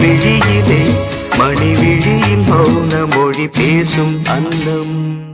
விழியிலே மணி விழியின் மௌன மொழி பேசும் அன்னம்.